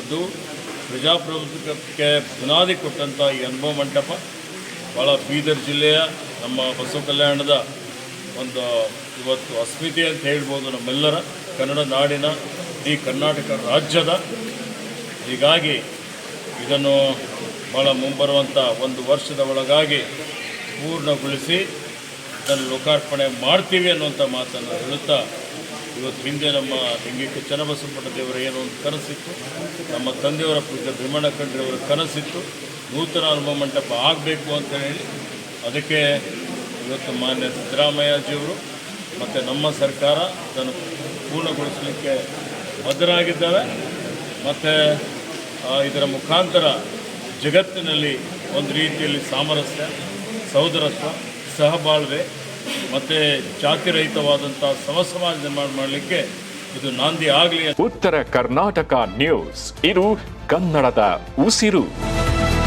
ಅಂತಕ್ಕಂಥದ್ದು ಪ್ರಜಾಪ್ರಭುತ್ವಕ್ಕೆ ಬುನಾದಿ ಕೊಟ್ಟಂಥ ಈ ಅನುಭವ ಮಂಟಪ ಭಾಳ ಬೀದರ್ ಜಿಲ್ಲೆಯ ನಮ್ಮ ಬಸವ ಕಲ್ಯಾಣದ ಒಂದು ಇವತ್ತು ಅಸ್ಮಿತೆ ಅಂತ ಹೇಳ್ಬೋದು ನಮ್ಮೆಲ್ಲರ ಕನ್ನಡ ನಾಡಿನ ಈ ಕರ್ನಾಟಕ ರಾಜ್ಯದ. ಹೀಗಾಗಿ ಇದನ್ನು ಭಾಳ ಮುಂಬರುವಂಥ ಒಂದು ವರ್ಷದ ಒಳಗಾಗಿ ಪೂರ್ಣಗೊಳಿಸಿ ಇದನ್ನು ಲೋಕಾರ್ಪಣೆ ಮಾಡ್ತೀವಿ ಅನ್ನುವಂಥ ಮಾತನ್ನು ಹೇಳುತ್ತಾ ಇವತ್ತು ಹಿಂದೆ ನಮ್ಮ ಲಿಂಗಕ್ಕೆ ಚನ್ನಬಸವಪಟ್ಟ ದೇವರ ಏನೋ ಒಂದು ಕನಸಿತ್ತು. ನಮ್ಮ ತಂದೆಯವರ ಪೂಜೆ ಭೀಮಣ್ಣ ಖಂಡ್ರೆಯವರ ಕನಸಿತ್ತು. ನೂತನ ಅನುಭವ ಮಂಟಪ ಆಗಬೇಕು ಅಂತ ಹೇಳಿ ಅದಕ್ಕೆ ಇವತ್ತು ಮಾನ್ಯ ಸಿದ್ದರಾಮಯ್ಯಜಿಯವರು ಮತ್ತು ನಮ್ಮ ಸರ್ಕಾರ ಅದನ್ನು ಪೂರ್ಣಗೊಳಿಸಲಿಕ್ಕೆ ಬದ್ಧರಾಗಿದ್ದಾರೆ. ಮತ್ತು ಇದರ ಮುಖಾಂತರ ಜಗತ್ತಿನಲ್ಲಿ ಒಂದು ರೀತಿಯಲ್ಲಿ ಸಾಮರಸ್ಯ ಸಹೋದರತ್ವ ಸಹಬಾಳ್ವೆ ಮತ್ತು ಜಾತಿರಹಿತವಾದಂಥ ಸಮ ಸಮಾಜ ನಿರ್ಮಾಣ ಮಾಡಲಿಕ್ಕೆ ಇದು ನಾಂದಿ ಆಗಲಿ ಉತ್ತರ ಕರ್ನಾಟಕ ನ್ಯೂಸ್. ಇದು ಕನ್ನಡದ ಉಸಿರು.